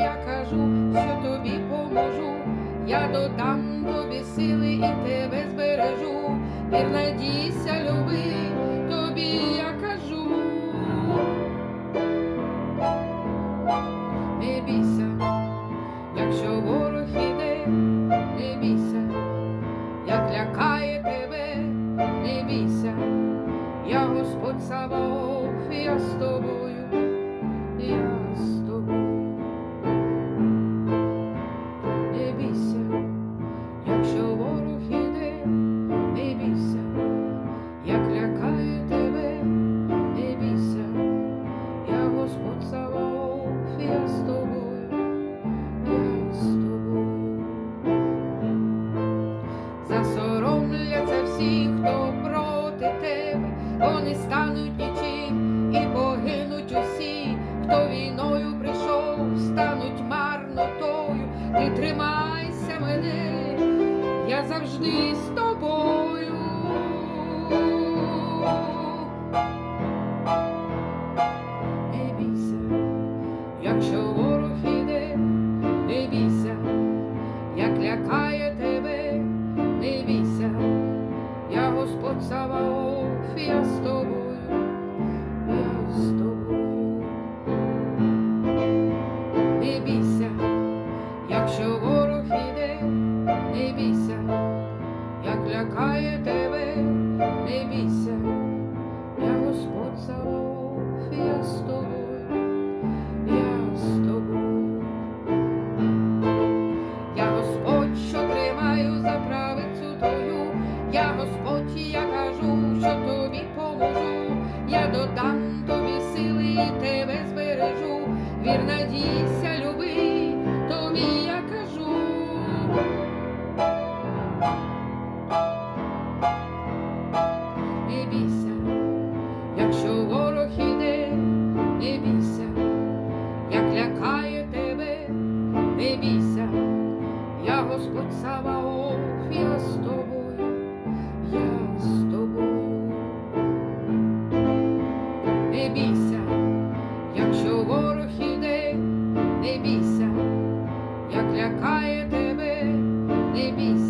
я кажу, що тобі поможу, я додам тобі сили і тебе збережу, вір надійся, люби. Засоромляться всі, хто проти тебе, вони стануть нічим і погинуть усі, хто війною прийшов, стануть марнотою. Ти тримайся мене, я завжди з тобою. Не бійся, якщо ворог іде, не бійся, як лякає не бійся, я Господь Саваоф, я з тобою, я з тобою. Не бійся, якщо ворог іде, не бійся, як лякає тебе, не бійся, я Господь Саваоф, я з тобою, як тебе, не бійся. Я Господь Саваоф, я з тобою, я з тобою. Не бійся, якщо ворог іде, не бійся, як лякає тебе, не бійся,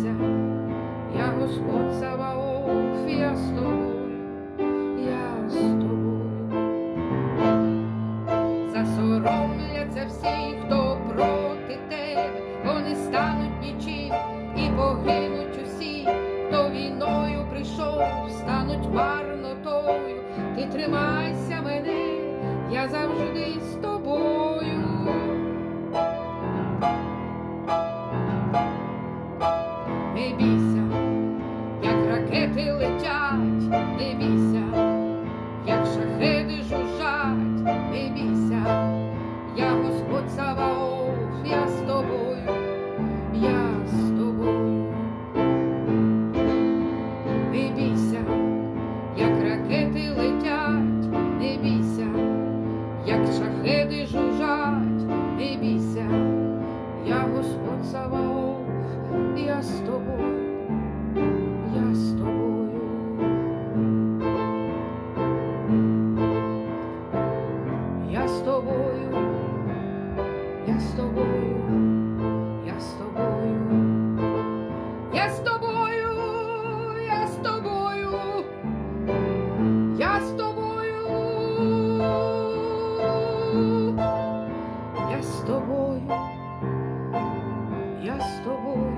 Засоромляться всі, хто проти тебе, вони стануть нічим і погинуть усі, хто війною прийшов, стануть марнотою. Ти тримайся мене, я завжди з тобою. Не бійся, як ракети летять, не бійся, як шахеди жужжать, не бійся, я Господь Саваоф, я з тобою, я з тобою. Не бійся, як ракети летять, не бійся, як шахеди жужжать, не бійся, я Господь Саваоф, я з тобою, я з тобою. Я з тобою. тобою, я з тобою.